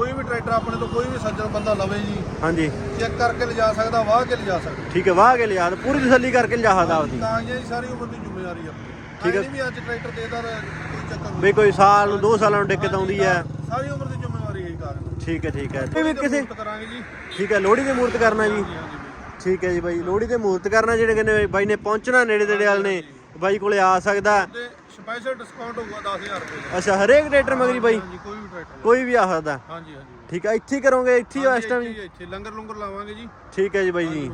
ਕੋਈ ਵੀ ਟਰੈਕਟਰ ਆਪਣੇ ਤੋਂ ਕੋਈ ਵੀ ਸੱਜਣ ਬੰਦਾ ਲਵੇ ਜੀ ਹਾਂਜੀ। ਚੈੱਕ ਕਰਕੇ ਲਿਜਾ ਸਕਦਾ ਵਾਹ ਕੇ ਲਿਜਾ ਸਕਦਾ। ਠੀਕ ਹੈ ਵਾਹ ਕੇ ਲਿਆ ਤੇ ਪੂਰੀ ਤਸੱਲੀ ਕਰਕੇ ਲਿਜਾ ਸਕਦਾ ਆਪਦੀ। ਕਾਗਜ਼ਾਂ ਦੀ ਸਾਰੀ ਉਮਰ ਦੀ ਜ਼ਿੰਮੇਵਾਰੀ ਆਪਣੀ ਠੀਕ ਹੈ। ਠੀਕ ਹੈ। ਵੀ ਅੱਜ ਟਰੈਕਟਰ ਦੇਦਾ ਤਾਂ ਕੋਈ ਚੱਕਰ ਨਹੀਂ। ਵੀ ਕੋਈ ਸਾਲ ਨੂੰ 2 ਸਾਲਾਂ ਨੂੰ ਦਿੱਕਤ ਆਉਂਦੀ ਹੈ। ਸਾਰੀ ਉਮਰ ਦੀ ਜ਼ਿੰਮੇਵਾਰੀ ਹੈ ਕਾਗਜ਼ ਠੀਕ ਹੈ ਠੀਕ ਹੈ। ਇਹ ਵੀ ਕਿਸੇ ਕਰਾਂਗੇ ਜੀ। ਠੀਕ ਹੈ ਲੋਹੜੀ ਦੇ ਮੂਰਤ ਕਰਨਾ ਜੀ। ਠੀਕ ਹੈ ਜੀ ਬਾਈ ਲੋਹੜੀ ਦੇ ਮੂਰਤ ਕਰਨਾ ਜਿਹੜੇ ਕਹਿੰਦੇ ਬਾਈ ਨੇ ਪਹੁੰਚਣਾ ਨੇੜੇ ਤੇੜੇ ਵਾਲ ਨੇ ਬਾਈ ਕੋਲੇ ਆ ਸਕਦਾ। ਤੇ ਸਪੈਸ਼ਲ ਡਿਸਕਾਊਂਟ ਹੋਊਗਾ 10000 ਰੁਪਏ ਦਾ। ਅੱਛਾ ਹਰੇਕ ਟਰੈਕਟਰ ਮਗਰੀ ਬਾਈ? ਹਾਂਜੀ ਕੋਈ ਵੀ ਟਰੈਕਟਰ ਕੋਈ ਵੀ ਆ ਸਕਦਾ। ਹਾਂਜੀ ਹਾਂਜੀ ਠੀਕ ਹੈ ਇੱਥੇ ਹੀ ਕਰੋਗੇ ਇੱਥੇ ਹੀ ਇਸ ਟਾਈਮ ਹੀ- ਇੱਥੇ। ਲੰਗਰ ਲੰਗਰ ਲਾਵਾਂਗੇ ਜੀ। ਠੀਕ ਹੈ ਜੀ ਬਾਈ ਜੀ।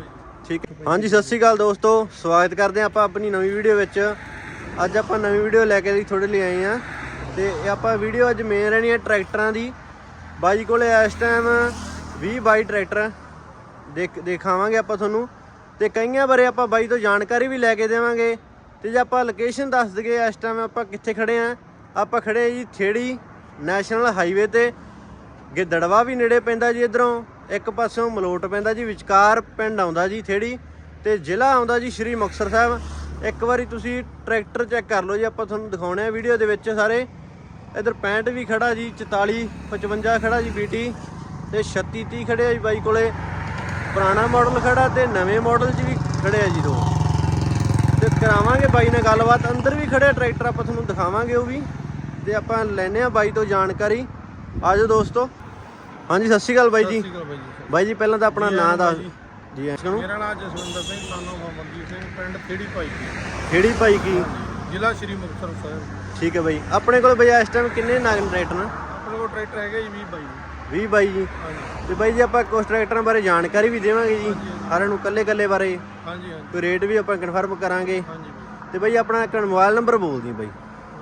ਠੀਕ ਹੈ। ਹਾਂਜੀ ਸਤਿ ਸ਼੍ਰੀ ਅਕਾਲ ਦੋਸਤੋ। ਸਵਾਗਤ ਕਰਦੇ ਆਪਾਂ ਆਪਣੀ ਨਵੀਂ ਵੀਡੀਓ ਵਿੱਚ। ਅੱਜ ਆਪਾਂ ਨਵੀਂ ਵੀਡੀਓ ਲੈ ਕੇ ਥੋੜੇ ਲਈ ਆਏ ਆ ਤੇ ਇਹ ਆਪਾਂ ਵੀਡੀਓ ਅੱਜ ਮੇਨ ਰਹਿਣੀ ਹੈ ਟਰੈਕਟਰਾਂ ਦੀ। ਬਾਈ ਕੋਲੇ ਇਸ ਟਾਈਮ 20 ਬਾਈ ਟਰੈਕਟਰ ਦੇਖ ਦਿਖਾਵਾਂਗੇ ਆਪਾਂ ਤੁਹਾਨੂੰ। ਤੇ ਕਈਆਂ ਬਾਰੇ ਆਪਾਂ ਬਾਈ ਤੋਂ ਜਾਣਕਾਰੀ ਵੀ ਲੈ ਕੇ ਦੇਵਾਂਗੇ। ਤੇ ਜੇ ਆਪਾਂ ਲੋਕੇਸ਼ਨ ਦੱਸ ਦਈਏ ਇਸ ਟਾਈਮ ਆਪਾਂ ਕਿੱਥੇ ਖੜੇ ਆ, ਆਪਾਂ ਖੜੇ ਜੀ ਥੇੜੀ ਨੈਸ਼ਨਲ ਹਾਈਵੇ ਤੇ। ਗਿੱਦੜਵਾ ਵੀ ਨੇੜੇ ਪੈਂਦਾ ਜੀ ਇਧਰੋਂ, ਇੱਕ ਪਾਸਿਓਂ ਮਲੋਟ ਪੈਂਦਾ ਜੀ, ਵਿਚਕਾਰ ਪਿੰਡ ਆਉਂਦਾ ਜੀ ਥੇੜੀ, ਤੇ ਜ਼ਿਲ੍ਹਾ ਆਉਂਦਾ ਜੀ ਸ਼੍ਰੀ ਮੁਕਤਸਰ ਸਾਹਿਬ। ਇੱਕ ਵਾਰੀ ਤੁਸੀਂ ਟਰੈਕਟਰ ਚੈੱਕ ਕਰ ਲਓ ਜੀ, ਆਪਾਂ ਤੁਹਾਨੂੰ ਦਿਖਾਉਣੇ ਆ ਵੀਡੀਓ ਦੇ ਵਿੱਚ ਸਾਰੇ। ਇਧਰ 65 ਵੀ ਖੜਾ ਜੀ 44 55 ਖੜਾ ਜੀ ਬੀਟੀ ਤੇ 36 30 ਖੜੇ ਆ ਜੀ ਬਾਈ ਕੋਲੇ। ਪੁਰਾਣਾ ਮਾਡਲ ਖੜਾ ਤੇ ਨਵੇਂ ਮਾਡਲ 'ਚ ਵੀ ਖੜੇ ਆ ਜੀ ਦੋ। ਕਰਾਵਾਂਗੇ ਬਾਈ ਨਾਲ ਗੱਲਬਾਤ। ਅੰਦਰ ਵੀ ਖੜੇ ਟਰੈਕਟਰ ਆਪਾਂ ਤੁਹਾਨੂੰ ਦਿਖਾਵਾਂਗੇ ਉਹ ਵੀ। ਤੇ ਆਪਾਂ ਲੈਨੇ ਆ ਬਾਈ ਤੋਂ ਜਾਣਕਾਰੀ। ਆਜੋ ਦੋਸਤੋ। ਹਾਂਜੀ ਸਤਿ ਸ਼੍ਰੀ ਅਕਾਲ ਬਾਈ ਜੀ। ਬਾਈ ਜੀ ਪਹਿਲਾਂ ਤਾਂ ਆਪਣਾ ਜੀ, ਨਾਂ ਦੱਸ ਜੀ। ਜੀ ਐਸ ਨੂੰ ਮੇਰਾ ਨਾਮ ਜਸਵਿੰਦਰ ਸਿੰਘ ਸਾਨੋ ਮਨਦੀਪ ਸਿੰਘ ਪਿੰਡ ਖੇੜੀ ਭਾਈ ਕਿਹੜੀ ਭਾਈ ਕੀ? ਜ਼ਿਲ੍ਹਾ ਸ਼੍ਰੀ ਮੁਕਤਸਰ ਸਾਹਿਬ। ਠੀਕ ਹੈ ਬਾਈ। ਆਪਣੇ ਕੋਲ ਬਾਈ ਇਸ ਟਾਈਮ ਕਿੰਨੇ ਨਾਗ ਟਰੈਕਟਰ ਨੇ? ਆਪਣੇ ਕੋਲ ਟਰੈਕਟਰ ਹੈਗਾ ਜੀ 20 ਬਾਈ 20 ਬਾਈ ਜੀ। ਤੇ ਬਾਈ ਜੀ ਆਪਾਂ ਕੁਝ ਟਰੈਕਟਰਾਂ ਬਾਰੇ ਜਾਣਕਾਰੀ ਵੀ ਦੇਵਾਂਗੇ ਜੀ ਸਾਰਿਆਂ ਨੂੰ ਕੱਲੇ ਕੱਲੇ ਬਾਰੇ। ਹਾਂਜੀ ਰੇਟ ਵੀ ਆਪਾਂ ਕਨਫਰਮ ਕਰਾਂਗੇ। ਹਾਂਜੀ ਤੇ ਬਾਈ ਆਪਣਾ ਇੱਕ ਮੋਬਾਈਲ ਨੰਬਰ ਬੋਲ ਦੀ ਬਾਈ।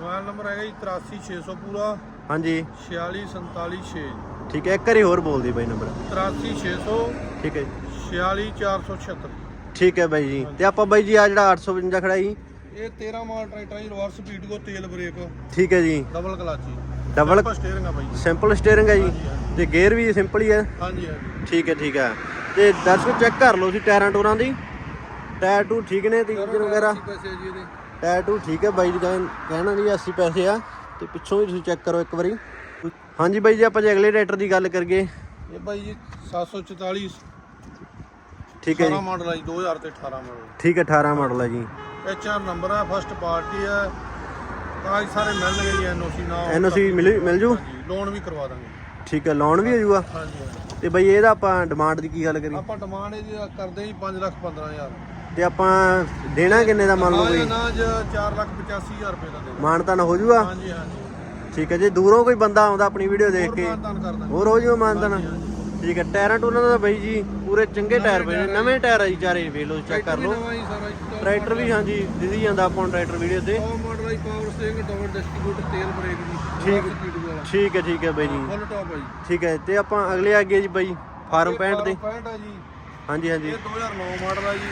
ਮੋਬਾਈਲ ਨੰਬਰ ਹੈਗਾ ਜੀ 83600 ਪੂਰਾ ਹਾਂਜੀ। 46476 ਠੀਕ ਹੈ ਇੱਕ ਵਾਰੀ ਹੋਰ ਬੋਲ ਦੀ ਬਾਈ ਨੰਬਰ। 83600 ਠੀਕ ਹੈ ਜੀ। 46476 ਠੀਕ ਹੈ ਬਾਈ ਜੀ। ਤੇ ਆਪਾਂ ਬਾਈ ਜੀ ਆ ਜਿਹੜਾ 855 ਖੜਾ ਜੀ। ਇਹ 13 ਮਾਡਲ ਟਰੈਕਟਰ ਜੀ ਰਿਵਰਸ ਸਪੀਡ ਕੋ ਤੇਲ ਬ੍ਰੇਕ। ਠੀਕ ਹੈ ਜੀ। ਡਬਲ ਕਲਾਚੀ ਡਬਲ ਸਟੀਅਰਿੰਗ ਆ ਬਾਈ ਜੀ। ਸਿੰਪਲ ਸਟੀਅਰਿੰਗ ਹੈ ਜੀ। ਤੇ ਗੇਅਰ ਵੀ ਸਿੰਪਲ ਹੀ ਹੈ ਹਾਂਜੀ ਹਾਂਜੀ। ਠੀਕ ਹੈ ਠੀਕ ਹੈ। ਤੇ ਦਰਸ਼ਕ ਚੈੱਕ ਕਰ ਲਓ ਸੀ ਟਾਇਰਾਂ ਟੂਰਾਂ ਦੀ। ਟਾਇਰ ਟੂ ਠੀਕ ਨੇ ਤੇ ਇੰਜਨ ਵਗੈਰਾ? ਜੀ ਟਾਇਰ ਟੂ ਠੀਕ ਹੈ ਬਾਈ ਜੀ ਕਹਿਣ- ਨਹੀਂ 80 ਪੈਸੇ ਆ। ਤੇ ਪਿੱਛੋਂ ਵੀ ਤੁਸੀਂ ਚੈੱਕ ਕਰੋ ਇੱਕ ਵਾਰੀ। ਹਾਂਜੀ ਬਾਈ ਜੀ ਆਪਾਂ ਜੇ ਅਗਲੇ ਟਰੈਕਟਰ ਦੀ ਗੱਲ ਕਰੀਏ। ਇਹ ਬਾਈ ਜੀ 744 ਠੀਕ ਹੈ 18 ਜੀ ਮਾਡਲ ਹੈ ਜੀ 2000 ਤੇ 18 ਮਾਡਲ ਠੀਕ ਹੈ 18 ਮਾਡਲ ਹੈ ਜੀ। ਐਚ ਆਰ ਨੰਬਰ ਹੈ ਫਸਟ ਪਾਰਟੀ ਹੈ ਕਾਗਜ਼ ਸਾਰੇ ਮਿਲਣਗੇ ਜੀ ਐਨਓਸੀ ਨਾਲ। ਐਨਓਸੀ ਮਿਲ ਮਿਲ ਜੂ? ਲੋਨ ਵੀ ਕਰਵਾ ਦਾਂਗੇ। ਠੀਕ ਹੈ ਲੋਨ ਵੀ ਹੋ ਜੂਗਾ ਹਾਂਜੀ। ਤੇ ਬਾਈ ਇਹਦਾ ਆਪਾਂ ਡਿਮਾਂਡ ਦੀ ਕੀ ਗੱਲ ਕਰੀ ਆਪਾਂ ਡਿਮਾਂਡ ਇਹਦੀ ਕਰਦੇ ਜੀ 5 ਲੱਖ 15000 ਤੇ ਆਪਾਂ ਦੇਣਾ ਕਿੰਨੇ ਦਾ ਮੰਨ ਲਓ ਕੋਈ ਨਾ ਜ 4 ਲੱਖ 85000 ਰੁਪਏ ਦਾ ਦੇਣਾ। ਮਾਨਤਾਨ ਹੋ ਜੂਗਾ ਹਾਂਜੀ ਹਾਂਜੀ। ਠੀਕ ਹੈ ਜੇ ਦੂਰੋਂ ਕੋਈ ਬੰਦਾ ਆਉਂਦਾ ਆਪਣੀ ਵੀਡੀਓ ਦੇਖ ਕੇ। ਹੋਰ ਹੋ ਜੂਗਾ ਮਾਨਤਾਨ ਠੀਕ ਹੈ ਟਾਇਰਾਂ ਟੂਰਾਂ ਦਾ ਬਾਈ ਜੀ ਪੂਰੇ ਚੰਗੇ ਟਾਇਰ ਪਏ ਨਵੇਂ ਟਾਇਰ ਆ ਜੀ ਚਾਰੇ ਵੇਖ ਲਓ ਚੈੱਕ ਕਰ ਲਓ। ਟਰੈਕਟਰ ਵੀ ਹਾਂਜੀ ਦਿਸੀ ਜਾਂਦਾ ਆਪਾਂ ਟਰੈਕਟਰ ਵੀਡੀਓ ਤੇ। ਹੈ ਪਾਵਰ ਸਟੀਅਰਿੰਗ ਡਬਲ ਡਿਸਟ੍ਰੀਬਿਊਟਰ ਤੇਲ ਬ੍ਰੇਕ ਦੀ। ਠੀਕ। ਠੀਕ ਹੈ ਠੀਕ ਹੈ ਬਾਈ ਜੀ। ਫੁੱਲ ਟਾਪ ਹੈ ਜੀ। ਠੀਕ ਹੈ ਤੇ ਆਪਾਂ ਅਗਲੇ ਅੱਗੇ ਜੀ ਬਾਈ ਫਾਰਮ ਪੈਂਟ ਦੇ। 65 ਹੈ ਜੀ। ਹਾਂਜੀ ਹਾਂਜੀ। ਇਹ 2009 ਮਾਡਲ ਹੈ ਜੀ।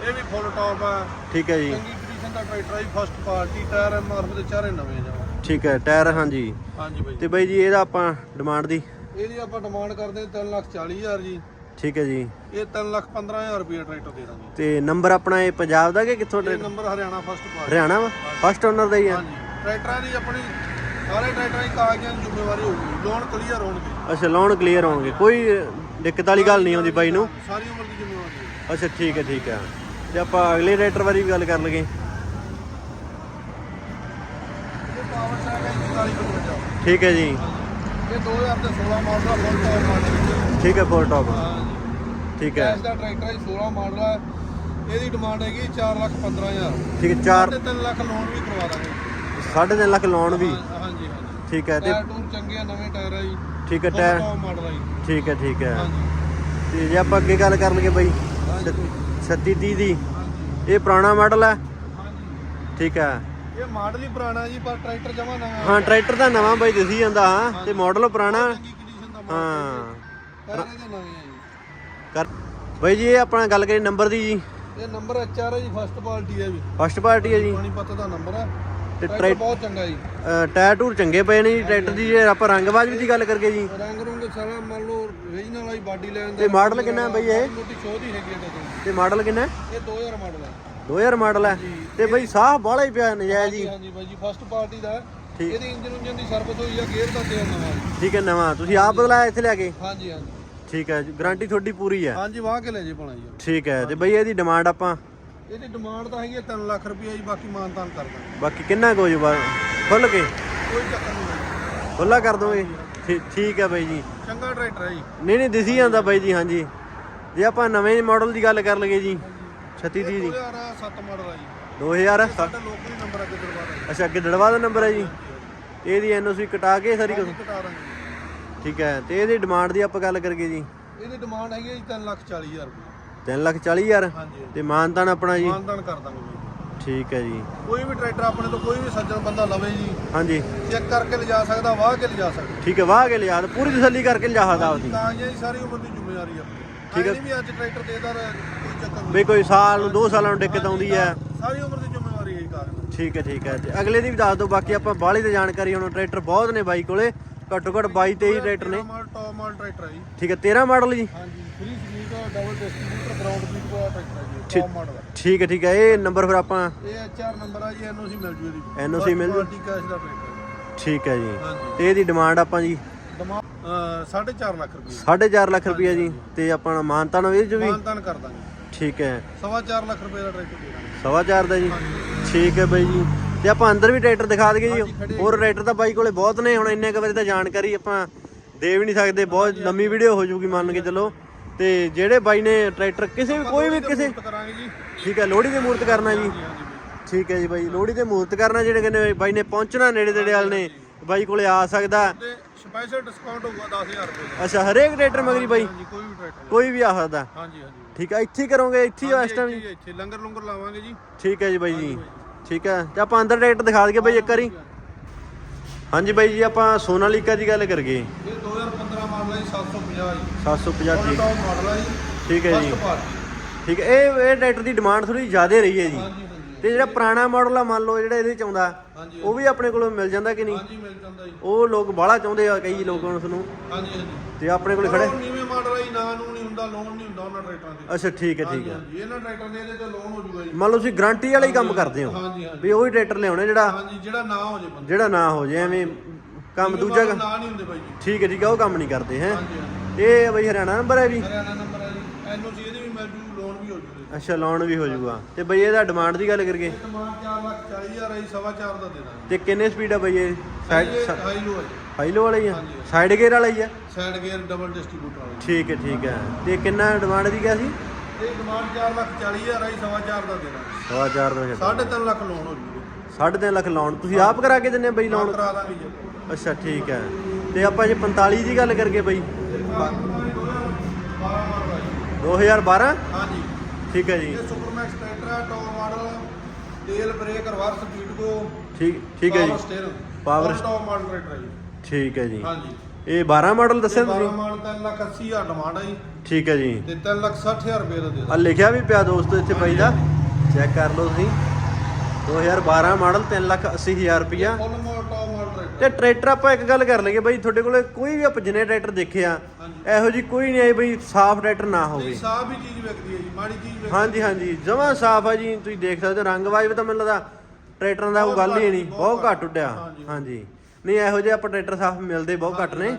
ਇਹ ਵੀ ਫੁੱਲ ਟਾਪ ਹੈ ਠੀਕ ਹੈ ਜੀ। ਚੰਗੀ ਕੰਡੀਸ਼ਨ ਦਾ ਟਰੈਕਟਰ ਹੈ ਜੀ ਫਸਟ ਪਾਰਟੀ ਟਾਇਰ ਐਮਆਰਐਫ ਦੇ ਚਾਰੇ ਨਵੇਂ ਜਮਾ ਠੀਕ ਹੈ ਟਾਇਰ ਹਾਂਜੀ। ਹਾਂਜੀ ਬਾਈ। ਤੇ ਬਾਈ ਜੀ ਇਹਦਾ ਆਪਾਂ ਡਿਮਾਂਡ ਦੀ। ਇਹਦੀ ਆਪਾਂ ਡਿਮਾਂਡ ਕਰਦੇ 3 ਲੱਖ 40 ਹਜ਼ਾਰ ਜੀ। ਠੀਕ ਹੈ ਜੀ। ਇਹ 3 ਲੱਖ 15 ਹਜ਼ਾਰ ਰੁਪਏ ਟਰੈਕਟਰ ਦੇ ਦਾਂਗੇ। ਤੇ ਨੰਬਰ ਆਪਣਾ ਇਹ ਪੰਜਾਬ ਦਾ ਕਿ ਕਿੱਥੋਂ ਇਹ tractor? Number Haryana first party Haryana ਵਾ? ਫਸਟ ਓਨਰ ਦਾ ਹੀ ਆ ਹਾਂਜੀ। ਟਰੈਕਟਰਾਂ ਦੀ ਆਪਣੀ ਸਾਰੇ ਟਰੈਕਟਰਾਂ ਦੀ ਕਾਗਜ਼ਾਂ ਦੀ ਜ਼ਿੰਮੇਵਾਰੀ ਹੋਊਗੀ। ਲੋਨ ਕਲੀਅਰ ਹੋਣਗੇ। ਅੱਛਾ ਲੋਨ ਕਲੀਅਰ ਹੋਣਗੇ। ਕੋਈ ਦਿੱਕਤ ਵਾਲੀ ਗੱਲ ਨਹੀਂ ਆਉਂਦੀ ਬਾਈ ਨੂੰ। ਸਾਰੀ ਉਮਰ ਦੀ ਜ਼ਿੰਮੇਵਾਰੀ ਹੈ ਅੱਛਾ ਠੀਕ ਹੈ ਠੀਕ ਹੈ। ਤੇ ਆਪਾਂ ਅਗਲੇ ਰਾਈਟਰ ਬਾਰੇ ਵੀ ਗੱਲ ਕਰ ਲਗੇ ਇਹ ਪਾਵਰ ਸੈਕ ਹੈ 4455 ਠੀਕ ਹੈ ਜੀ। ਇਹ 2016 ਮਾਡਲ ਦਾ ਫੁੱਲ ਟਾਪ ਮਾਡਲ ਠੀਕ ਹੈ ਫੋਰ ਟੌਪ ਠੀਕ ਹੈ। ਇਸ ਦਾ ਟਰੈਕਟਰ ਹੈ 16 ਮਾਡਲ ਹੈ। ਇਹਦੀ ਡਿਮਾਂਡ ਹੈਗੀ 4 ਲੱਖ 15000 ਠੀਕ ਹੈ 4 ਤੇ 3 ਲੱਖ ਲੋਨ ਵੀ ਕਰਵਾ ਦਾਂਗੇ। 3.5 ਲੱਖ ਲੋਨ ਵੀ? ਹਾਂਜੀ ਹਾਂਜੀ ਠੀਕ ਹੈ ਤੇ ਟਾਇਰ ਟੂਰ ਚੰਗੇ ਆ ਨਵੇਂ ਟਾਇਰ ਆ ਜੀ। ਠੀਕ ਹੈ ਟਾਇਰ ਮਾਡਲ ਆ ਜੀ। ਠੀਕ ਹੈ ਠੀਕ ਹੈ। ਹਾਂਜੀ ਤੇ ਜੇ ਆਪਾਂ ਅੱਗੇ ਗੱਲ ਕਰ ਲਈਏ ਬਾਈ 36 30 ਦੀ ਇਹ ਪੁਰਾਣਾ ਮਾਡਲ ਹੈ? ਹਾਂਜੀ ਠੀਕ ਹੈ। ਇਹ ਮਾਡਲ ਹੀ ਪੁਰਾਣਾ ਜੀ ਪਰ ਟਰੈਕਟਰ ਜਮਾ ਨਵਾਂ ਹਾਂ ਟਰੈਕਟਰ ਤਾਂ ਨਵਾਂ ਬਾਈ ਦਿਸੀ ਜਾਂਦਾ ਹਾਂ ਤੇ ਮਾਡਲ ਪੁਰਾਣਾ। ਹਾਂ। ਇਹਦੇ ਨਵੇਂ ਕਰ ਬਾਈ ਜੀ ਇਹ ਆਪਣਾ ਗੱਲ ਕਰੀ ਨੰਬਰ ਦੀ ਜੀ। ਇਹ ਨੰਬਰ ਐਚਆਰ ਹੈ ਜੀ ਫਸਟ ਪਾਰਟੀ ਹੈ ਵੀ ਫਸਟ ਪਾਰਟੀ ਹੈ ਜੀ। ਪਾਣੀ ਪੱਤ ਦਾ ਨੰਬਰ ਹੈ। ਤੇ ਟਰੈਕਟਰ ਟਰੈਕ ਬਹੁਤ ਚੰਗਾ ਜੀ। ਟਾਇਰ ਟੂਰ ਚੰਗੇ ਪਏ ਨੇ ਜੀ ਟਰੈਕਟਰ ਦੀ ਜੇ ਆਪਾਂ ਰੰਗਬਾਜ਼ ਦੀ ਗੱਲ ਕਰਕੇ ਜੀ। ਰੰਗ ਰੁੰਗ ਸਾਰਾ ਮੰਨ ਲਓ ਰੀਜਨਲ ਵਾਲੀ ਬਾਡੀ ਲੈਣ ਦਾ। ਤੇ ਮਾਡਲ ਕਿੰਨਾ ਹੈ ਬਈ ਇਹ? ਮੋਟੀ ਸ਼ੋਅ ਦੀ ਹੈਗੀ ਹੈ ਤੇ ਮਾਡਲ ਕਿੰਨਾ ਹੈ? ਇਹ 2000 ਮਾਡਲ ਹੈ। 2000 ਮਾਡਲ ਹੈ। ਤੇ ਬਾਈ ਸਾਹ ਬਾਹਲਾ ਹੀ ਪਿਆ ਨਜਾਇਜ਼ ਜੀ। ਹਾਂਜੀ ਬਾਈ ਜੀ ਫਸਟ ਪਾਰਟੀ ਦਾ। ਇਹਦੀ ਇੰਜਨ ਉਂਜਨ ਦੀ ਸਰਵਿਸ ਹੋਈ ਆ ਗੇਅਰ ਦਾ ਤੇਲ ਨਵਾਂ। ਜੀ ਠੀਕ ਹੈ ਨਵਾਂ। ਤੁਸੀਂ ਆਪ ਬਦਲਾਇਆ ਇੱਥੇ ਲਿਆ ਕੇ? ਹਾਂਜੀ ਹਾਂਜੀ। ਠੀਕ ਹੈ ਗਾਰੰਟੀ ਤੁਹਾਡੀ ਪੂਰੀ ਹੈ? ਹਾਂਜੀ ਵਾਹ ਕੇ ਲੈ ਜੇ ਪਾਣਾ ਜੀ। ਠੀਕ ਹੈ ਤੇ ਬਈ ਇਹਦੀ ਡਿਮਾਂਡ ਆਪਾਂ? ਇਹਦੀ ਡਿਮਾਂਡ ਤਾਂ ਹੈਗੀ ਹੈ 3 ਲੱਖ ਰੁਪਏ ਜੀ ਬਾਕੀ ਮਾਨਤਾਨ ਕਰ ਦਾਂਗੇ। ਬਾਕੀ ਕਿੰਨਾ ਕੁ ਹੋ ਜੂਗਾ ਖੁੱਲ ਕੇ? ਕੋਈ ਚੱਕਰ ਨਹੀਂ। ਖੁੱਲਾ ਕਰ ਦੋਗੇ? ਠੀਕ ਹੈ ਬਾਈ ਜੀ। ਚੰਗਾ ਟਰੈਕਟਰ ਹੈ ਜੀ। ਨਹੀਂ ਨਹੀਂ ਦਿਸੀ ਜਾਂਦਾ ਬਾਈ ਜੀ ਹਾਂਜੀ। ਜੇ ਆਪਾਂ ਨਵੇਂ ਮਾਡਲ ਦੀ ਗੱਲ ਕਰ ਲਈਏ ਜੀ 36 ਦੀ। ਦੀ 2007 ਮਾਡਲ ਆ ਜੀ। 2000 ਸਾਡਾ ਲੋਕਲ ਨੰਬਰ ਅੱਗੇ ਦਰਬਾਰ ਹੈ ਅੱਛਾ ਅੱਗੇ ਡੜਵਾ ਦਾ ਨੰਬਰ ਹੈ ਜੀ। ਇਹਦੀ ਐਨਓਸੀ ਕਟਾ ਕੇ ਸਾਰੀ ਜੀ ਕਟਾ ਦਾਂਗੇ ਜੀ। ਠੀਕ ਹੈ ਤੇ ਇਹਦੀ ਡਿਮਾਂਡ ਦੀ ਆਪਾਂ ਗੱਲ ਕਰੀਏ ਜੀ। ਇਹਦੀ ਡਿਮਾਂਡ ਹੈਗੀ ਹੈ ਜੀ 3 ਲੱਖ 40 ਹਜ਼ਾਰ ਰੁਪਏ। 3 ਲੱਖ 40 ਹਜ਼ਾਰ? ਹਾਂਜੀ ਤੇ ਮਾਨਤਾਨ ਆਪਣਾ ਜੀ? ਮਾਨਤਾਨ ਕਰ ਦਾਂਗੇ ਜੀ। ਠੀਕ ਹੈ ਜੀ। ਕੋਈ ਵੀ ਟਰੈਕਟਰ ਆਪਣੇ ਤੋਂ ਕੋਈ ਵੀ ਸੱਜਣ ਬੰਦਾ ਲਵੇ ਜੀ ਹਾਂਜੀ। ਚੈੱਕ ਕਰਕੇ ਲਿਜਾ ਸਕਦਾ ਵਾਹ ਕੇ ਲਿਜਾ ਸਕਦਾ। ਠੀਕ ਹੈ ਵਾਹ ਕੇ ਲਿਆ ਤੇ ਪੂਰੀ ਤਸੱਲੀ ਕਰਕੇ ਲਿਆ ਸਕਦਾ ਆਪਦੀ। ਤਾਂ ਜੀ ਸਾਰੀ ਉਮਰ ਦੀ ਜ਼ਿੰਮੇਵਾਰੀ ਆ ਠੀਕ ਹੈ। ਵੀ ਅੱਜ ਟਰੈਕਟਰ ਦੇਦਾਰ ਕੋਈ ਚੱਕਰ ਨਹੀਂ। ਵੀ ਕੋਈ ਸਾਲ ਨੂੰ 2 ਸਾਲਾਂ ਨੂੰ ਦਿੱਕਤ ਆਉਂਦੀ ਹੈ। ਸਾਰੀ ਉਮਰ ਦੀ ਜ਼ਿੰਮੇਵਾਰੀ ਹੈ ਜੀ ਕਾਰ ਦੀ। ਠੀਕ ਹੈ ਠੀਕ ਹੈ। ਤੇ ਅਗਲੇ ਦੀ ਵੀ ਦੱਸ ਦਿਓ ਬਾਕੀ ਆਪਾਂ ਬਾਹਲੀ ਤੇ ਜਾਣਕਾਰੀ ਹੁਣ ਟਰੈਕਟਰ ਬਹੁਤ ਨੇ ਬਾਈ ਕੋਲੇ। ਘੱਟੋ ਘੱਟ 22 23 ਟਰੈਕਟਰ ਨੇ। ਮਾਲ ਟੌਪ ਮਾਲ ਟਰੈਕਟਰ ਹੈ ਜੀ। ਠੀਕ ਹੈ 13 ਮਾਡਲ ਜੀ? ਹਾਂਜੀ free speed double distributor ground beat ਦਾ ਟਰੈਕਟਰ ਹੈ ਜੀ। ਟੌਪ ਮਾਡਲ ਠੀਕ ਹੈ ਠੀਕ ਹੈ ਇਹ ਨੰਬਰ ਫਿਰ ਆਪਾਂ ਇਹ ਐਚਆਰ ਨੰਬਰ ਆ ਜੀ ਐਨਓਸੀ ਮਿਲ ਜੂ ਇਹਦੀ। NOC ਮਿਲ ਜੂ? ਕੈਸ਼ ਦਾ ਟਰੈਕਟਰ ਠੀਕ ਹੈ ਜੀ। ਤੇ ਇਹਦੀ ਡਿਮਾਂਡ ਆਪਾਂ ਜੀ ਦਮਾ 4.5 ਲੱਖ ਰੁਪਏ। 4.5 ਲੱਖ ਜੀ। ਤੇ ਆਪਣਾ ਮਾਨਤਾਨ ਇਹ ਚ ਵੀ? ਮਾਨਤਾਨ ਕਰ ਦਾਂਗੇ। ਠੀਕ ਹੈ। ਸਵਾ ਚਾਰ ਲੱਖ ਰੁਪਏ ਦਾ ਟਰੈਕਟਰ ਦੇ ਦਾਂਗੇ। ਸਵਾ ਚਾਰ ਦਾ ਜੀ। ਠੀਕ ਹੈ ਬਾਈ ਜੀ। ਤੇ ਆਪਾਂ ਅੰਦਰ ਵੀ ਟਰੈਕਟਰ ਦਿਖਾ ਦਈਏ ਜੀ। ਹੋਰ ਟਰੈਕਟਰ ਤਾਂ ਬਾਈ ਕੋਲੇ ਬਹੁਤ ਨੇ ਹੁਣ ਇੰਨੇ ਕੁ ਵਜੇ ਤਾਂ ਜਾਣਕਾਰੀ ਆਪਾਂ ਦੇ ਵੀ ਨਹੀਂ ਸਕਦੇ। ਬਹੁਤ ਲੰਮੀ ਵੀਡੀਓ ਹੋ ਜਾਊਗੀ ਮੰਨ ਕੇ ਚੱਲੋ। ਤੇ ਜਿਹੜੇ ਬਾਈ ਨੇ ਟਰੈਕਟਰ ਕਿਸੇ ਵੀ ਕੋਈ ਵੀ ਕਿਸੇ ਜੀ। ਠੀਕ ਹੈ ਲੋਹੜੀ ਦੇ ਮੂਰਤ ਕਰਨਾ ਜੀ। ਠੀਕ ਹੈ ਜੀ ਬਾਈ ਲੋਹੜੀ ਦੇ ਮੂਰਤ ਕਰਨਾ ਜਿਹੜੇ ਕਹਿੰਦੇ ਬਾਈ ਨੇ ਪਹੁੰਚਣਾ ਨੇੜੇ ਤੇੜੇ ਵਾਲੇ ਨੇ ਬਾਈ ਕੋਲੇ ਆ ਸਕਦਾ। ਸਪੈਸ਼ਲ ਡਿਸਕਾਊਂਟ ਹੋਊਗਾ 10000 ਰੁਪਏ ਦਾ। ਅੱਛਾ ਹਰੇਕ ਟਰੈਕਟਰ ਮਗਰੀ ਬਾਈ? ਕੋਈ ਵੀ ਟਰੈਕਟਰ ਕੋਈ ਵੀ ਆ ਸਕਦਾ। ਹਾਂਜੀ ਹਾਂਜੀ ਠੀਕ ਹੈ ਇੱਥੇ ਕਰੋਗੇ ਇੱਥੇ ਇਸ ਟਾਈਮ ਹੀ- ਇੱਥੇ ਲੰਗਰ ਲੰਗਰ ਲਾਵਾਂਗੇ ਜੀ। ਠੀਕ ਹੈ ਜੀ ਬਾਈ ਜੀ। ਠੀਕ ਹੈ ਤੇ ਆਪਾਂ ਅੰਦਰ ਟਰੈਕਟਰ ਦਿਖਾ ਦਈਏ ਬਾਈ ਇੱਕ ਵਾਰੀ। ਹਾਂਜੀ ਬਾਈ ਜੀ ਆਪਾਂ ਸੋਨਾਲੀਕਾ ਦੀ ਗੱਲ ਕਰਗੇ ਇਹ 2015 ਮਾਡਲ ਹੈ ਜੀ 750 ਜੀ। 750 ਠੀਕ ਮਾਡਲ ਹੈ ਜੀ ਠੀਕ ਹੈ ਜੀ। ਠੀਕ ਹੈ ਇਹ ਇਹ ਟਰੈਕਟਰ ਦੀ ਡਿਮਾਂਡ ਥੋੜੀ ਜ਼ਿਆਦਾ ਰਹੀ ਹੈ ਜੀ। ਤੇ ਜਿਹੜਾ ਪੁਰਾਣਾ ਮਾਡਲ ਆ ਮੰਨ ਲਓ ਜਿਹੜਾ ਇਹਦੇ ਚ ਆਉਂਦਾ ਹਾਂਜੀ ਉਹ ਵੀ ਆਪਣੇ ਕੋਲੋਂ ਮਿਲ ਜਾਂਦਾ ਕਿ ਨਹੀਂ? ਹਾਂਜੀ ਮਿਲ ਜਾਂਦਾ ਜੀ। ਉਹ ਲੋਕ ਬਾਹਲਾ ਚਾਹੁੰਦੇ ਆ ਕਈ ਲੋਕ ਉਸ ਨੂੰ। ਹਾਂਜੀ ਹਾਂਜੀ। ਤੇ ਆਪਣੇ ਕੋਲੇ ਖੜੇ? ਉਹ ਨੀਵੇਂ ਮਾਡਲ ਹੈ ਜੀ ਨਾ ਨੂੰ ਨਹੀਂ ਹੁੰਦਾ ਲੋਨ ਨਹੀਂ ਹੁੰਦਾ ਉਹਨਾਂ ਟਰੈਕਟਰਾਂ ਦੇ ਅੱਛਾ ਠੀਕ ਹੈ ਠੀਕ ਹਾਂਜੀ ਹੈ। ਹਾਂਜੀ। ਇਹਨਾਂ ਟਰੈਕਟਰਾਂ ਦੇ ਇਹਦੇ ਤੇ ਲੋਨ ਹੋ ਜੂਗਾ ਜੀ। ਮੰਨ ਲਓ ਤੁਸੀਂ ਗਾਰੰਟੀ ਵਾਲਾ ਹੀ ਕੰਮ ਕਰਦੇ ਹੋ ਹਾਂਜੀ ਹਾਂਜੀ। ਵੀ ਉਹੀ ਟਰੈਕਟਰ ਲਿਆਉਣਾ ਜਿਹੜਾ ਹਾਂਜੀ ਜਿਹੜਾ ਨਾ ਹੋ ਜੇ ਬੰਦਾ। ਜਿਹੜਾ ਨਾ ਹੋ ਜਾਏ ਐਵੇਂ ਕੰਮ ਦੂਜਾ ਨਾ ਨਹੀਂ ਹੁੰਦੇ ਬਾਈ ਜੀ। ਠੀਕ ਹੈ ਠੀਕ ਹੈ ਉਹ ਕੰਮ ਨਹੀਂ ਕਰਦੇ ਹੈ। ਹਾਂਜੀ ਹਾਂਜੀ। ਇਹ ਬਈ ਹਰਿਆਣਾ ਨੰਬਰ ਹੈ ਜੀ। ਹਰਿਆਣਾ ਨੰਬਰ ਹੈ ਜੀ। ਐਨਓਸੀ ਇਹਦੀ ਵੀ ਮਿਲ ਜੂ। ਵੀ ਹੋ ਜੂਗਾ। ਅੱਛਾ ਲੋਨ ਵੀ ਹੋ ਜਾਊਗਾ ਤੇ ਬਈ ਇਹਦਾ ਡਿਮਾਂਡ ਦੀ ਗੱਲ ਕਰੀਏ? ਇਹ ਟਮਾਟਰ 4 ਲੱਖ 40 ਹਜ਼ਾਰ ਹੈ ਜੀ ਸਵਾ ਚਾਰ ਦਾ ਦੇ ਦਾਂਗੇ। ਤੇ ਕਿੰਨੇ ਸਪੀਡ ਆ ਬਈ ਇਹ? ਸਾਈਡ ਇਹ ਹਾਈ ਲੋ ਹੈ ਜੀ। ਹਾਈ ਲੋ ਵਾਲਾ ਹੀ ਆ? ਹਾਂਜੀ। ਸਾਈਡ ਗੇਅਰ ਵਾਲਾ ਹੀ ਆ? ਸਾਈਡ ਗੇਅਰ ਡਬਲ ਡਿਸਟ੍ਰੀਬਿਊਟਰ ਵਾਲਾ ਠੀਕ ਹੈ ਠੀਕ ਹੈ। ਤੇ ਕਿੰਨਾ ਡਿਮਾਂਡ ਦੀ ਗਿਆ ਸੀ? ਇਹ ਡਿਮਾਂਡ 4 ਲੱਖ 40 ਹਜ਼ਾਰ ਹੈ ਸਵਾ ਦਾ ਦੇ ਦਾਂਗੇ। ਸਵਾ ਚਾਰ ਦਾ ਛੱਡ। 3.5 ਲੱਖ ਲੋਨ ਹੋ ਜੂਗਾ। ਸਾਢੇ ਤਿੰਨ ਲੱਖ ਲੋਨ ਤੁਸੀਂ ਆਪ ਕਰਾ ਕੇ ਦਿੰਦੇ ਬਈ ਲੋਨ ਲੋਨ ਕਰਾ ਦਾਂਗੇ ਜੀ। ਅੱਛਾ ਠੀਕ ਹੈ। ਤੇ ਆਪਾਂ ਜੇ 45 ਦੀ ਗੱਲ ਕਰਕੇ ਬਈ? 2012 ਹਾਂਜੀ। ਠੀਕ ਹੈ ਜੀ। ਇਹ ਸੁਪਰਮੈਕਸ ਟਰੈਕਟਰ ਹੈ ਟੌਪ ਮਾਡਲ ਤੇਲ ਬ੍ਰੇਕ ਰਿਵਰਸ ਸਪੀਡ ਕੋ ਠੀਕ ਠੀਕ ਹੈ ਜੀ। ਪਾਵਰ ਟੌਪ ਮਾਡਲ ਟਰੈਕਟਰ ਹੈ ਜੀ। ਠੀਕ ਹੈ ਜੀ। ਹਾਂਜੀ। ਇਹ 12 ਮਾਡਲ ਦੱਸਿਆ 12 ਤੁਸੀਂ? ਮਾਡਲ 3 ਲੱਖ 80 ਹਜ਼ਾਰ ਡਿਮਾਂਡ ਹੈ ਜੀ। ਠੀਕ ਹੈ ਜੀ। ਤੇ 3 ਲੱਖ 60 ਹਜ਼ਾਰ ਰੁਪਏ ਦਾ ਦੇ ਆ ਲਿਖਿਆ ਵੀ ਪਿਆ ਦੋਸਤੋ ਇੱਥੇ ਬਾਈ ਦਾ। ਚੈੱਕ ਕਰ ਲਓ ਤੁਸੀਂ। 2012 ਮਾਡਲ 3 ਲੱਖ 80 ਹਜ਼ਾਰ ਰੁਪਇਆ full model top model tractor ਤੇ ਟਰੈਕਟਰ ਆਪਾਂ ਇੱਕ ਗੱਲ ਕਰ ਲਈਏ ਬਾਈ ਤੁਹਾਡੇ ਕੋਲੇ ਕੋਈ ਵੀ ਆਪਾਂ ਜਿੰਨੇ ਟਰੈਕਟਰ ਦੇਖੇ ਆ ਹਾਂਜੀ। ਇਹੋ ਜੀ ਕੋਈ ਨਹੀਂ ਆਈ ਬਈ ਸਾਫ਼ ਟਰੈਕਟਰ ਨਾ ਹੋਵੇ। ਸਾਫ਼ ਹੀ ਚੀਜ਼ ਵਿਕਦੀ ਹੈ ਜੀ ਮਾੜੀ ਚੀਜ਼ ਵਿਕਦੀ ਹਾਂਜੀ ਹਾਂਜੀ ਜਮਾਂ ਸਾਫ਼ ਆ ਜੀ ਤੁਸੀਂ ਦੇਖ ਸਕਦੇ ਹੋ ਰੰਗ ਵਾਈਬ ਤਾਂ ਮੈਨੂੰ ਲੱਗਦਾ ਟਰੈਕਟਰਾਂ ਦਾ ਕੋਈ ਗੱਲ ਹੀ ਨਹੀਂ ਬਹੁਤ ਘੱਟ ਉੱਡਿਆ। ਹਾਂਜੀ। ਨਹੀਂ ਇਹੋ ਜਿਹੇ ਆਪਾਂ ਟਰੈਕਟਰ ਸਾਫ਼ ਮਿਲਦੇ ਬਹੁਤ ਘੱਟ ਨੇ।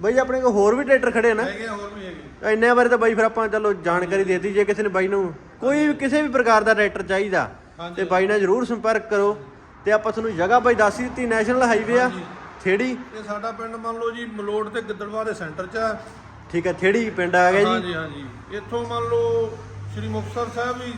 ਬਈ ਆਪਣੇ ਕੋਲ ਹੋਰ ਵੀ ਟਰੈਕਟਰ ਖੜੇ ਨਾ। ਹੈਗੇ ਹੋਰ ਵੀ ਹੈਗੇ। ਇੰਨੇ ਬਾਰੇ ਤਾਂ ਬਾਈ ਫਿਰ ਆਪਾਂ ਚਲੋ ਜਾਣਕਾਰੀ ਦੇਤੀ ਜੇ ਕਿਸੇ ਨੇ ਬਾਈ ਨੂੰ ਕੋਈ ਵੀ ਕਿਸੇ ਵੀ ਪ੍ਰਕਾਰ ਦਾ ਟਰੈਕਟਰ ਚਾਹੀਦਾ। ਤੇ ਬਾਈ ਨਾਲ ਜਰੂਰ ਸੰਪਰਕ ਕਰੋ। ਤੇ ਆਪਾਂ ਤੁਹਾਨੂੰ ਜਗ੍ਹਾ ਬਾਈ ਦੱਸ ਦਿੱਤੀ ਨੈਸ਼ਨਲ ਹਾਈਵੇ ਆ। ਥੇੜੀ। ਇਹ ਸਾਡਾ ਪਿੰਡ ਮੰਨ ਲਓ ਜੀ ਮਲੋਟ ਤੇ ਗਿੱਦੜਵਾ ਦੇ ਸੈਂਟਰ 'ਚ ਹੈ ਠੀਕ ਹੈ ਥੇੜੀ ਪਿੰਡ ਆ ਗਿਆ ਜੀ। ਹਾਂਜੀ ਹਾਂਜੀ। ਇੱਥੋਂ ਮੰਨ ਲਓ ਸ਼੍ਰੀ ਮੁਕਤਸਰ ਸਾਹਿਬ ਵੀ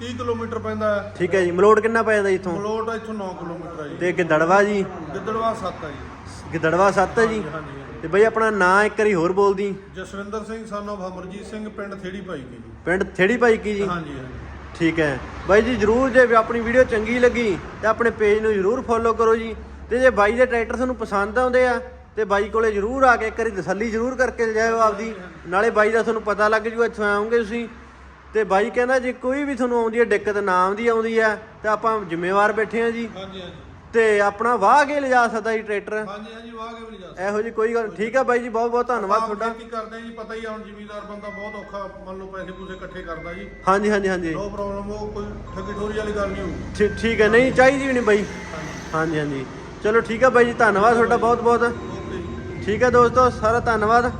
30 ਕਿਲੋਮੀਟਰ ਪੈਂਦਾ ਹੈ। ਠੀਕ ਹੈ ਜੀ ਮਲੋਟ ਕਿੰਨਾ ਪੈ ਜਾਂਦਾ ਇੱਥੋਂ? ਮਲੋਟ ਇੱਥੋਂ 9 ਕਿਲੋਮੀਟਰ ਹੈ ਜੀ। ਤੇ ਗਿੱਦੜਵਾ ਜੀ? ਗਿੱਦੜਵਾ 7 ਹੈ ਜੀ। ਗਿੱਦੜਵਾ 7 ਹੈ ਜੀ? ਹਾਂਜੀ ਤੇ ਬਈ ਆਪਣਾ ਨਾਂ ਇੱਕ ਵਾਰੀ ਹੋਰ ਬੋਲਦੀ। ਜਸਵਿੰਦਰ ਸਿੰਘ of ਅਮਰਜੀਤ ਸਿੰਘ ਪਿੰਡ ਥੇੜੀ ਭਾਈ ਕੀ ਜੀ। ਪਿੰਡ ਥੇੜੀ ਭਾਈ ਕੀ ਜੀ? ਹਾਂਜੀ ਹਾਂਜੀ। ਠੀਕ ਹੈ। ਬਾਈ ਜੀ, ਜਰੂਰ ਜੇ ਆਪਣੀ ਵੀਡੀਓ ਚੰਗੀ ਲੱਗੀ ਤੇ ਆਪਣੇ ਪੇਜ ਨੂੰ ਜਰੂਰ ਫੋਲੋ ਕਰੋ ਜੀ। ਤੇ ਜੇ ਬਾਈ ਦੇ ਟਰੈਕਟਰ ਤੁਹਾਨੂੰ ਪਸੰਦ ਆਉਂਦੇ ਆ, ਤੇ ਬਾਈ ਕੋਲੇ ਜਰੂਰ ਆ ਕੇ ਇੱਕ ਵਾਰੀ ਤਸੱਲੀ ਜਰੂਰ ਕਰਕੇ ਜਾਇਓ ਆਪਦੀ। ਨਾਲੇ ਬਾਈ ਦਾ ਤੁਹਾਨੂੰ ਪਤਾ ਲੱਗ ਜੂ ਇੱਥੋਂ ਆਉਂਗੇ ਤੁਸੀਂ। ਤੇ ਬਾਈ ਕਹਿੰਦਾ ਜੇ ਕੋਈ ਵੀ ਤੁਹਾਨੂੰ ਆਉਂਦੀ ਹੈ, ਦਿੱਕਤ ਨਾ ਆਉਂਦੀ ਆਉਂਦੀ ਹੈ, ਤਾਂ ਆਪਾਂ ਜ਼ਿੰਮੇਵਾਰ ਬੈਠੇ ਆ ਜੀ। ਹਾਂਜੀ ਹਾਂਜੀ। ਤੇ ਆਪਣਾ ਵਾਹ ਕੇ ਲਿਜਾ ਸਕਦਾ ਜੀ ਟਰੈਕਟਰ। ਹਾਂਜੀ ਹਾਂਜੀ ਵਾਹ ਕੇ ਵੀ ਨਹੀਂ ਜਾ ਸਕਦਾ। ਇਹੋ ਜੀ ਕੋਈ ਗੱਲ ਠੀਕ ਹੈ ਬਾਈ ਜੀ ਬਹੁਤ ਬਹੁਤ ਧੰਨਵਾਦ ਤੁਹਾਡਾ। ਖੇਤੀ ਕਰਦੇ ਆ ਜੀ ਪਤਾ ਹੀ ਆ ਹੁਣ ਜ਼ਿਮੀਦਾਰ ਬੰਦਾ ਬਹੁਤ ਔਖਾ ਮੰਨ ਲਓ ਪੈਸੇ ਪੂਸੇ ਇਕੱਠੇ ਕਰਦਾ ਜੀ। ਹਾਂਜੀ ਹਾਂਜੀ ਹਾਂਜੀ। ਨੋ ਪ੍ਰੋਬਲਮ ਉਹ ਕੋਈ ਠੱਗੀ ਠੋਰੀ ਵਾਲੀ ਗੱਲ ਨਹੀਂ ਹੋਊ। ਠੀਕ ਹੈ ਨਹੀਂ ਚਾਹੀਦੀ ਵੀ ਨਹੀਂ ਬਾਈ। ਹਾਂਜੀ। ਹਾਂਜੀ ਚਲੋ ਠੀਕ ਹੈ ਬਾਈ ਜੀ ਧੰਨਵਾਦ ਤੁਹਾਡਾ ਬਹੁਤ ਬਹੁਤ। ਠੀਕ ਹੈ ਦੋਸਤੋ ਸਾਰਾ ਧੰਨਵਾਦ।